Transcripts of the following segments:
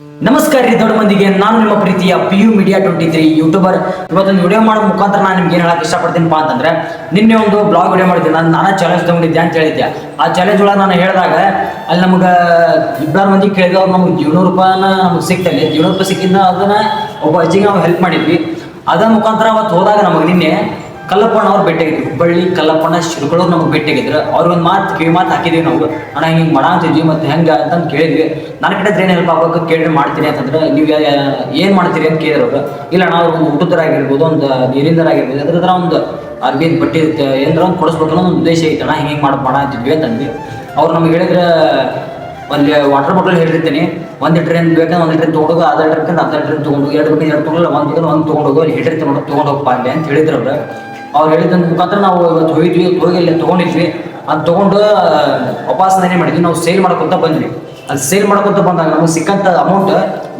ನಮಸ್ಕಾರ ರೀ ದೊಡ್ಡ ಮಂದಿಗೆ. ನಾನು ನಿಮ್ಮ ಪ್ರೀತಿಯ P U media twenty three youtuber ಇವತ್ತೊಂದು ವಿಡಿಯೋ ಮಾಡೋ ಮುಖಾಂತರ ನಾನು ನಿಮ್ಗೆ ಏನು ಹೇಳಕ್ಕೆ ಇಷ್ಟಪಡ್ತೀನಪ್ಪ ಅಂತಂದ್ರೆ, ನಿನ್ನೆ ಒಂದು ಬ್ಲಾಗ್ ವಿಡಿಯೋ ಮಾಡಿದ್ದೆ. ನಾನು ನಾನಾ ಚಾಲೆಂಜ್ ತಗೊಂಡಿದ್ದೆ ಅಂತ ಹೇಳಿದ್ದೆ. ಆ ಚಾಲೆಂಜ್ ಒಳಗೆ ನಾನು ಹೇಳಿದಾಗ, ಅಲ್ಲಿ ನಮ್ಗೆ ಇಬ್ಬರು ಮಂದಿ ಕೇಳಿದ್ರು. ಅವ್ರು ನಮ್ಗೆ ಏಳ್ನೂರು ರೂಪಾಯಿನ ನಮ್ಗೆ ಸಿಕ್ತಲ್ಲಿ ಏಳ್ನೂರು ರೂಪಾಯಿ ಸಿಕ್ಕಿದ್ದ ಅದನ್ನ ಒಬ್ಬ ಅಜ್ಜಿಗೆ ನಾವು ಹೆಲ್ಪ್ ಮಾಡಿದ್ವಿ. ಅದರ ಮುಖಾಂತರ ಅವತ್ತು ಹೋದಾಗ ನಮಗೆ ನಿನ್ನೆ ಕಲ್ಲಪ್ಪಣ್ಣ ಅವ್ರು ಭೇಟಿ ಹುಬ್ಬಳ್ಳಿ ಕಲ್ಲಪ್ಪಣ್ಣ ಶಿರ್ಗಳವ್ರು ನಮ್ಗೆ ಭೇಟಿಯಾಗಿದ್ರು ಅವ್ರಿಗೊಂದು ಮಾತು ಕಿವಿ ಮಾತು ಹಾಕಿದ್ವಿ ನಾವು. ಅಣ್ಣ, ಹಿಂಗೆ ಮಾಡ ಅಂತಿದ್ವಿ ಮತ್ತೆ ಹೆಂಗೆ ಅಂತಂದು ಕೇಳಿದ್ವಿ. ನನ್ನ ಕಡೆ ಏನು ಹೆಲ್ಪ್ ಆಗ್ಬೇಕು ಕೇಳಿ ಮಾಡ್ತೀನಿ ಅಂತಂದ್ರೆ, ನೀವು ಏನು ಮಾಡ್ತೀರಿ ಅಂತ ಕೇಳಿದ್ರು ಅವರು. ಇಲ್ಲ ಅಣ್ಣ, ಅವ್ರು ಒಂದು ಊಟದರಾಗಿರ್ಬೋದು ಒಂದು ನೀರಿಂದರಾಗಿರ್ಬೋದು ಅದ್ರ ಒಂದು ಅರ್ಬಿಂದ ಬಟ್ಟೆ ಏನಾರ ಒಂದು ಕೊಡಿಸ್ಬೇಕು ಅನ್ನೋ ಒಂದು ಉದ್ದೇಶ ಐತೆ ಹಿಂಗೆ ಹಿಂಗೆ ಮಾಡಿ ಅಂತಿದ್ವಿ ಅಂತಂದ್ವಿ ಅವ್ರು ನಮ್ಗೆ ಹೇಳಿದ್ರೆ, ಒಂದು ವಾಟರ್ ಬಾಟಲ್ ಹೇಳಿರ್ತೀನಿ ಒಂದು ಟ್ರೈನ್ ಬೇಕಂದ್ರೆ ಒಂದು ಟ್ರೈನ್ ತೊಗೊಂಡು ಅರ್ಧ ಲೀಟ್ರ್ ಅರ್ಧ ಟ್ರೈನ್ ತೊಗೊಂಡು ಎರಡು ಬೇಕು ಎರಡು ತೊಗೊಂಡು ಒಂದು ಬೇಕಂದ್ರೆ ಒಂದು ತೊಗೊಂಡೋಗು, ಅಲ್ಲಿ ಲೀಟ್ರ್ ತೊಗೊಂಡು ತೊಗೊಂಡು ಅಲ್ಲಿ ಅಂತ ಹೇಳಿದ್ರು ಅವ್ರು. ಅವ್ರು ಹೇಳಿದ ಮುಖಾಂತರ ನಾವು ಇವತ್ತು ಹೋಗಿದ್ವಿ, ಹೋಗಿ ಅಲ್ಲಿ ತೊಗೊಂಡಿದ್ವಿ. ಅದು ತೊಗೊಂಡು ವಾಪಸ್ ಏನೇ ಮಾಡಿದ್ವಿ. ನಾವು ಸೇಲ್ ಮಾಡ್ಕೊತ ಬಂದ್ವಿ. ಅದು ಸೇಲ್ ಮಾಡ್ಕೊತ ಬಂದಾಗ ನಮಗೆ ಸಿಕ್ಕಂತ ಅಮೌಂಟ್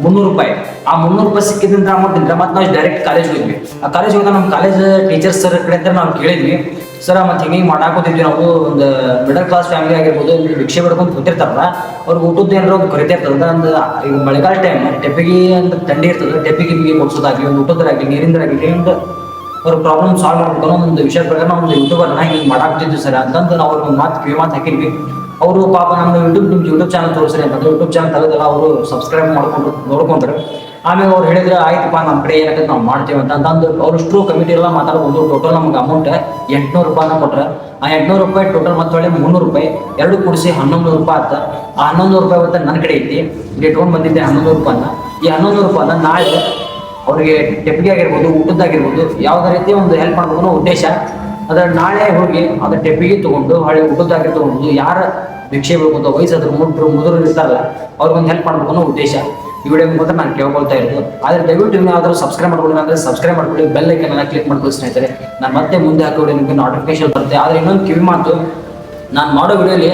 ಮುನ್ನೂರು ರೂಪಾಯಿ. ಆ ಮುನ್ನೂರು ರೂಪಾಯಿ ಸಿಕ್ಕಿದಂತ ಅಮೌಂಟ್ ಮತ್ತೆ ನಾವು ಡೈರೆಕ್ಟ್ ಕಾಲೇಜ್ ಹೋಗಿದ್ವಿ ಆ ಕಾಲೇಜ್ ಹೋದಾಗ ನಮ್ಮ ಕಾಲೇಜ್ ಟೀಚರ್ಸ್ ಸರ್ ಕಡೆ ಅಂತ ನಾವು ಕೇಳಿದ್ವಿ. ಸರ್ ಮತ್ತೆ ಹಿಂಗೆ ಮಾಡಾಕೋತಿದ್ವಿ ನಾವು. ಒಂದು ಮಿಡಲ್ ಕ್ಲಾಸ್ ಫ್ಯಾಮಿಲಿ ಆಗಿರ್ಬೋದು ಭಿಕ್ಷೆ ಬಿಡ್ಕೊಂಡು ಕೂತಿರ್ತಾರಲ್ಲ, ಅವ್ರಿಗೆ ಊಟದ ಏನಾರ ಒಂದು ಕೊರತೆ ಇರ್ತದೆ ಒಂದು ಈಗ ಮಳೆಗಾಲ ಟೈಮ್ ಟೆಪ್ಪಿಗೆ ಅಂತ ಥಂಡಿ ಇರ್ತದೆ ಟೆಪ್ಪಿಗೆ ಬಿಗಿ ಕೊಡ್ಸೋದಾಗ್ಲಿ ಒಂದು ಊಟದಾಗಲಿ ನೀರಿಂದಾಗಲಿ ಒಂದು ಅವ್ರ ಪ್ರಾಬ್ಲಮ್ ಸಾಲ್ವ್ ಅನ್ನೋ ಒಂದು ವಿಷಯ ಪ್ರಕಾರ ನಾವು ಯೂಟ್ಯೂಬರ್ ಯೂಟ್ಯೂಬರ್ ಹಿಂಗೆ ಮಾಡಾಕ್ತಿದ್ವಿ ಸರ್. ಅಂತಂದು ನಾವು ಅವ್ರಿಗೆ ಮಾತು ಕಿವಿ ಮಾತು ಹಾಕಿದ್ವಿ. ಅವರು ಪಾಪ ನಮ್ಮ ಯೂಟ್ಯೂಬ್ ನಿಮ್ಮ ಯೂಟ್ಯೂಬ್ ಚಾನಲ್ ತೋರಿಸ್ರಿ ಅಂತ ಯೂಟ್ಯೂಬ್ ಚಾನಲ್ ತೆಗೆದಲ್ಲ ಅವರು ಸಬ್ಸ್ಕ್ರೈಬ್ ಮಾಡ್ಕೊಂಡು ನೋಡ್ಕೊಂಡ್ರು. ಆಮೇಲೆ ಅವ್ರು ಹೇಳಿದ್ರೆ, ಆಯ್ತಪ್ಪ ನಮ್ಮ ಕಡೆ ಏನಾಗುತ್ತೆ ನಾವು ಮಾಡ್ತೀವಿ ಅಂತ. ಅಂತಂದು ಅವ್ರಷ್ಟು ಕಮಿಟಿ ಎಲ್ಲ ಮಾತಾಡ್ಕೊಂಡು ಟೋಟಲ್ ನಮ್ಗೆ ಅಮೌಂಟ್ ಎಂಟುನೂರು ರೂಪಾಯಿನ ಕೊಟ್ರೆ. ಆ ಎಂಟುನೂರು ರೂಪಾಯಿ ಟೋಟಲ್ ಮತ್ತೆ ಒಳ್ಳೆ ಮುನ್ನೂರು ರೂಪಾಯಿ, ಎರಡು ಕೂಡಿಸಿ ಹನ್ನೊಂದು ರೂಪಾಯಿ ಆತ. ಆ ಹನ್ನೊಂದು ರೂಪಾಯಿ ಅಂತ ನನ್ನ ಕಡೆ ಐತಿ. ಇಲ್ಲಿ ಇಟ್ಕೊಂಡು ಬಂದಿದ್ದೆ ಹನ್ನೊಂದು ರೂಪಾಯಿನ. ಈ ಹನ್ನೊಂದು ರೂಪಾಯಿನ ನಾಳೆ ಅವ್ರಿಗೆ ಟೆಪ್ಪಿಗೆ ಆಗಿರ್ಬೋದು ಊಟದ್ದಾಗಿರ್ಬೋದು ಯಾವುದೇ ರೀತಿ ಒಂದು ಹೆಲ್ಪ್ ಮಾಡಬೇಕು ಉದ್ದೇಶ. ಅದರ ನಾಳೆ ಹೋಗಿ ಅದ್ರ ಟೆಪ್ಪಿಗೆ ತಗೊಂಡು, ಹಳೆ ಊಟದ್ದಾಗಿ ತಗೊಂಡು, ಯಾರ ಭಿಕ್ಷೆ ಬೇಕಂತ ವಯಸ್ಸಾದ್ರು ಮುಟ್ರು ಮುದುರು ಇರ್ತಾರಲ್ಲ ಅವ್ರಿಗೊಂದು ಹೆಲ್ಪ್ ಮಾಡ್ಬೇಕು ಅನ್ನೋ ಉದ್ದೇಶ. ಈ ವಿಡಿಯೋ ಮುಖಾಂತರ ನಾನು ಕೇಳ್ಕೊಳ್ತಾ ಇರೋದು. ಆದ್ರೆ ದಯವಿಟ್ಟು ನೀವು ಯಾವ್ದಾದ್ರು ಸಬ್ಸ್ಕ್ರೈಬ್ ಮಾಡ್ಕೊಳ್ಳಿ ಅಂದ್ರೆ ಸಬ್ಸ್ಕ್ರೈಬ್ ಮಾಡ್ಕೊಳ್ಳಿ ಬೆಲ್ ಐಕನ್ ಕ್ಲಿಕ್ ಮಾಡ್ಕೊಳ್ಳಿ ಸ್ನೇಹಿತರೆ. ನಾನು ಮತ್ತೆ ಮುಂದೆ ಹಾಕೋಡಿ ನಿಮಗೆ ನೋಟಿಫಿಕೇಶನ್ ಬರುತ್ತೆ. ಆದ್ರೆ ಇನ್ನೊಂದು ಕಿವಿ ಮಾತು, ನಾನು ಮಾಡೋ ವಿಡಿಯೋಲಿ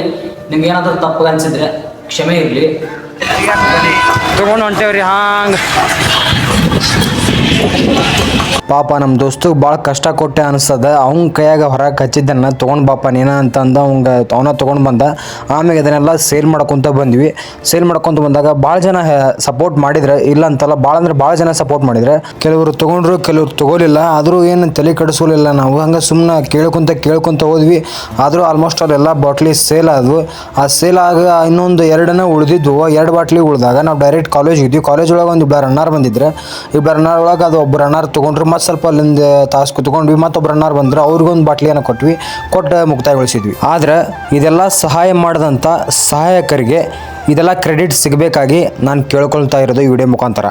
ನಿಮ್ಗೆ ಏನಾದರೂ ತಪ್ಪು ಅನಿಸಿದ್ರೆ ಕ್ಷಮೆ ಇರಲಿ. ತಗೊಂಡು ಹೊಂಟೇವ್ರಿ ಹಾಂಗ. ಪಾಪ ನಮ್ಮ ದೋಸ್ತಗೆ ಭಾಳ ಕಷ್ಟ ಕೊಟ್ಟೆ ಅನಿಸ್ತದ ಅವ್ನ ಕೈಯಾಗ ಹೊರಗೆ ಹಚ್ಚಿದ್ದನ್ನ ತೊಗೊಂಡು ಬಾಪ ನೀನ ಅಂತಂದ ಅವಂಗೆ ಅವನ ತೊಗೊಂಡು ಬಂದ. ಆಮೇಲೆ ಇದನ್ನೆಲ್ಲ ಸೇಲ್ ಮಾಡ್ಕೊತ ಬಂದ್ವಿ. ಸೇಲ್ ಮಾಡ್ಕೊತ ಬಂದಾಗ ಭಾಳ ಜನ ಸಪೋರ್ಟ್ ಮಾಡಿದ್ರೆ. ಇಲ್ಲ ಅಂತಲ್ಲ ಭಾಳ ಅಂದ್ರೆ ಭಾಳ ಜನ ಸಪೋರ್ಟ್ ಮಾಡಿದ್ರೆ. ಕೆಲವರು ತೊಗೊಂಡ್ರು, ಕೆಲವರು ತಗೋಲಿಲ್ಲ. ಆದರೂ ಏನು ತಲೆ ಕೆಡಿಸೋಲಿಲ್ಲ ನಾವು. ಹಂಗೆ ಸುಮ್ಮನೆ ಕೇಳ್ಕೊತ ಕೇಳ್ಕೊತ ಹೋದ್ವಿ. ಆದರೂ ಆಲ್ಮೋಸ್ಟ್ ಅಲ್ಲೆಲ್ಲ ಬಾಟ್ಲಿ ಸೇಲ್ ಆದವು. ಆ ಸೇಲ್ ಆಗ ಇನ್ನೊಂದು ಎರಡನ್ನ ಉಳಿದಿದ್ವು. ಎರಡು ಬಾಟ್ಲಿ ಉಳಿದಾಗ ನಾವು ಡೈರೆಕ್ಟ್ ಕಾಲೇಜ್ ಇದ್ವಿ. ಕಾಲೇಜ್ ಒಳಗೆ ಒಂದು ಇಬ್ಬರು ಅಣ್ಣಾರು ಬಂದಿದ್ರೆ. ಇಬ್ಬರು ಅಣ್ಣಾರ ಒಳಗೆ ಅದು ಒಬ್ಬ ರನ್ನರ್ ತೊಗೊಂಡ್ರು, ಮತ್ತೆ ಸ್ವಲ್ಪ ಅಲ್ಲಿಂದ ತಾಸು ಕುತ್ಕೊಂಡ್ವಿ, ಮತ್ತೊಬ್ರು ಅಣ್ಣಾರು ಬಂದ್ರು, ಅವ್ರಿಗೊಂದು ಬಾಟ್ಲಿಯನ್ನು ಕೊಟ್ವಿ, ಕೊಟ್ಟು ಮುಕ್ತಾಯಗೊಳಿಸಿದ್ವಿ. ಆದ್ರೆ ಇದೆಲ್ಲ ಸಹಾಯ ಮಾಡಿದಂಥ ಸಹಾಯಕರಿಗೆ ಇದೆಲ್ಲ ಕ್ರೆಡಿಟ್ ಸಿಗಬೇಕಾಗಿ ನಾನು ಕೇಳ್ಕೊಳ್ತಾ ಇರೋದು ಈ ವಿಡಿಯೋ ಮುಖಾಂತರ.